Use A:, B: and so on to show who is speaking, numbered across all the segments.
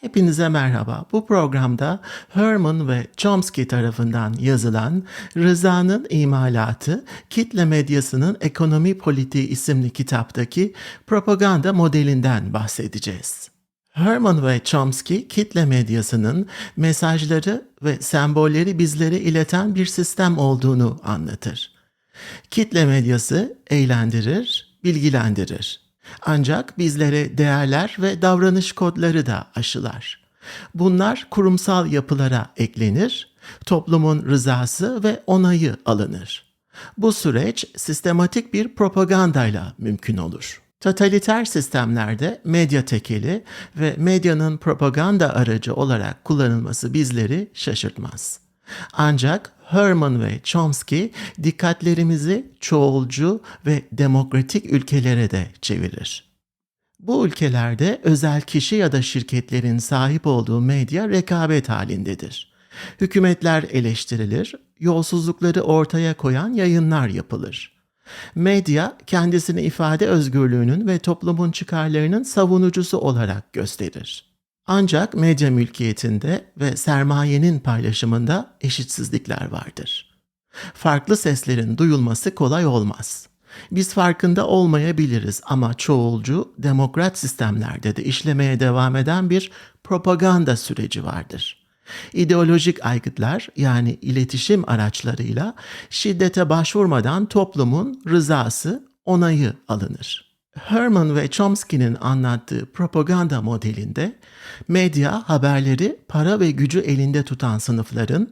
A: Hepinize merhaba. Bu programda Herman ve Chomsky tarafından yazılan Rıza'nın İmalatı, Kitle Medyasının Ekonomi Politiği isimli kitaptaki propaganda modelinden bahsedeceğiz. Herman ve Chomsky kitle medyasının mesajları ve sembolleri bizlere ileten bir sistem olduğunu anlatır. Kitle medyası eğlendirir, bilgilendirir. Ancak bizlere değerler ve davranış kodları da aşılar. Bunlar kurumsal yapılara eklenir, toplumun rızası ve onayı alınır. Bu süreç sistematik bir propagandayla mümkün olur. Totaliter sistemlerde medya tekeli ve medyanın propaganda aracı olarak kullanılması bizleri şaşırtmaz. Ancak Herman ve Chomsky dikkatlerimizi çoğulcu ve demokratik ülkelere de çevirir. Bu ülkelerde özel kişi ya da şirketlerin sahip olduğu medya rekabet halindedir. Hükümetler eleştirilir, yolsuzlukları ortaya koyan yayınlar yapılır. Medya kendisini ifade özgürlüğünün ve toplumun çıkarlarının savunucusu olarak gösterir. Ancak medya mülkiyetinde ve sermayenin paylaşımında eşitsizlikler vardır. Farklı seslerin duyulması kolay olmaz. Biz farkında olmayabiliriz ama çoğulcu, demokrat sistemlerde de işlemeye devam eden bir propaganda süreci vardır. İdeolojik aygıtlar yani iletişim araçlarıyla şiddete başvurmadan toplumun rızası, onayı alınır. Herman ve Chomsky'nin anlattığı propaganda modelinde medya haberleri para ve gücü elinde tutan sınıfların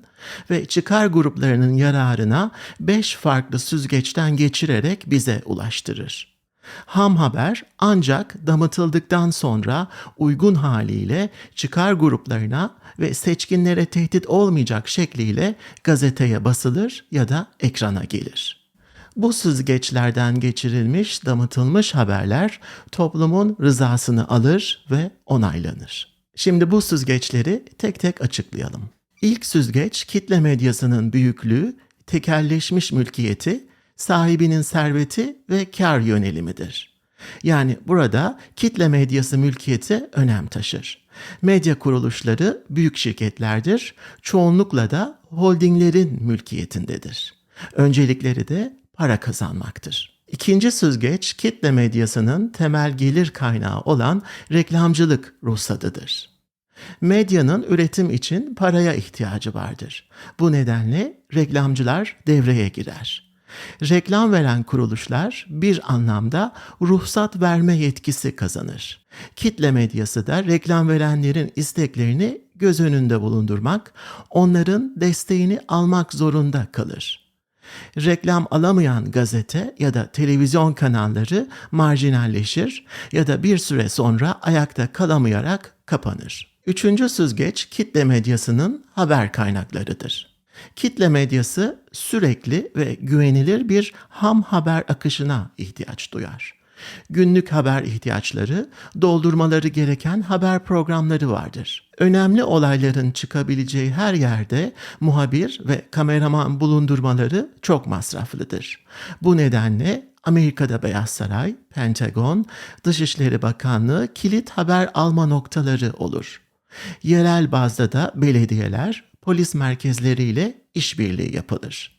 A: ve çıkar gruplarının yararına beş farklı süzgeçten geçirerek bize ulaştırır. Ham haber ancak damıtıldıktan sonra uygun haliyle çıkar gruplarına ve seçkinlere tehdit olmayacak şekliyle gazeteye basılır ya da ekrana gelir. Bu süzgeçlerden geçirilmiş, damıtılmış haberler toplumun rızasını alır ve onaylanır. Şimdi bu süzgeçleri tek tek açıklayalım. İlk süzgeç kitle medyasının büyüklüğü, tekelleşmiş mülkiyeti, sahibinin serveti ve kar yönelimidir. Yani burada kitle medyası mülkiyeti önem taşır. Medya kuruluşları büyük şirketlerdir, çoğunlukla da holdinglerin mülkiyetindedir. Öncelikleri de para kazanmaktır. İkinci süzgeç kitle medyasının temel gelir kaynağı olan reklamcılık ruhsatıdır. Medyanın üretim için paraya ihtiyacı vardır. Bu nedenle reklamcılar devreye girer. Reklam veren kuruluşlar bir anlamda ruhsat verme yetkisi kazanır. Kitle medyası da reklam verenlerin isteklerini göz önünde bulundurmak, onların desteğini almak zorunda kalır. Reklam alamayan gazete ya da televizyon kanalları marjinalleşir ya da bir süre sonra ayakta kalamayarak kapanır. Üçüncü süzgeç kitle medyasının haber kaynaklarıdır. Kitle medyası sürekli ve güvenilir bir ham haber akışına ihtiyaç duyar. Günlük haber ihtiyaçları, doldurmaları gereken haber programları vardır. Önemli olayların çıkabileceği her yerde muhabir ve kameraman bulundurmaları çok masraflıdır. Bu nedenle Amerika'da Beyaz Saray, Pentagon, Dışişleri Bakanlığı kilit haber alma noktaları olur. Yerel bazda da belediyeler, polis merkezleriyle işbirliği yapılır.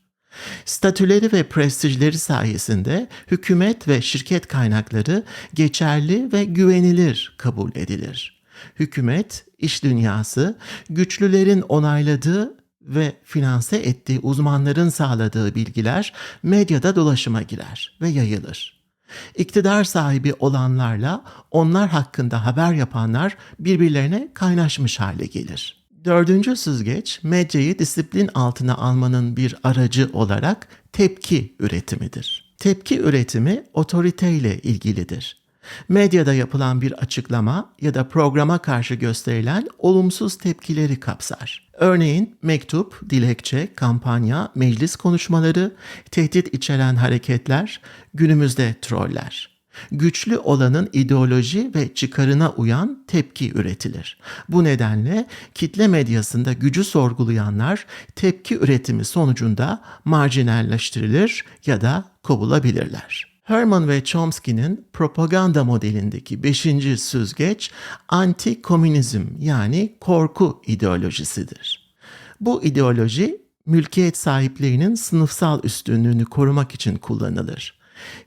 A: Statüleri ve prestijleri sayesinde hükümet ve şirket kaynakları geçerli ve güvenilir kabul edilir. Hükümet, iş dünyası, güçlülerin onayladığı ve finanse ettiği uzmanların sağladığı bilgiler medyada dolaşıma girer ve yayılır. İktidar sahibi olanlarla onlar hakkında haber yapanlar birbirlerine kaynaşmış hale gelir. Dördüncü süzgeç medyayı disiplin altına almanın bir aracı olarak tepki üretimidir. Tepki üretimi otoriteyle ilgilidir. Medyada yapılan bir açıklama ya da programa karşı gösterilen olumsuz tepkileri kapsar. Örneğin mektup, dilekçe, kampanya, meclis konuşmaları, tehdit içeren hareketler, günümüzde troller. Güçlü olanın ideoloji ve çıkarına uyan tepki üretilir. Bu nedenle kitle medyasında gücü sorgulayanlar tepki üretimi sonucunda marjinalleştirilir ya da kovulabilirler. Herman ve Chomsky'nin propaganda modelindeki beşinci süzgeç anti-komünizm yani korku ideolojisidir. Bu ideoloji mülkiyet sahiplerinin sınıfsal üstünlüğünü korumak için kullanılır.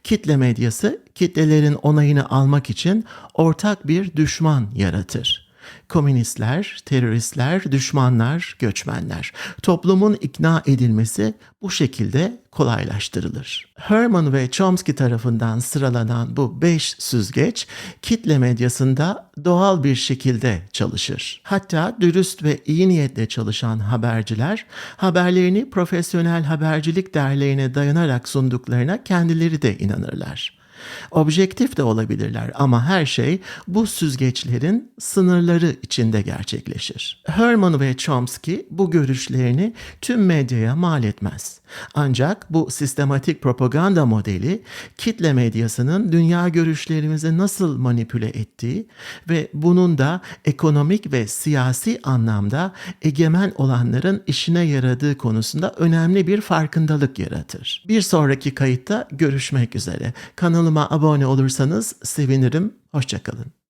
A: Kitle medyası kitlelerin onayını almak için ortak bir düşman yaratır. Komünistler, teröristler, düşmanlar, göçmenler. Toplumun ikna edilmesi bu şekilde kolaylaştırılır. Herman ve Chomsky tarafından sıralanan bu beş süzgeç kitle medyasında doğal bir şekilde çalışır. Hatta dürüst ve iyi niyetle çalışan haberciler haberlerini profesyonel habercilik derneğine dayanarak sunduklarına kendileri de inanırlar. Objektif de olabilirler ama her şey bu süzgeçlerin sınırları içinde gerçekleşir. Herman ve Chomsky bu görüşlerini tüm medyaya mal etmez. Ancak bu sistematik propaganda modeli kitle medyasının dünya görüşlerimizi nasıl manipüle ettiği ve bunun da ekonomik ve siyasi anlamda egemen olanların işine yaradığı konusunda önemli bir farkındalık yaratır. Bir sonraki kayıtta görüşmek üzere. Kanalıma abone olursanız sevinirim. Hoşçakalın.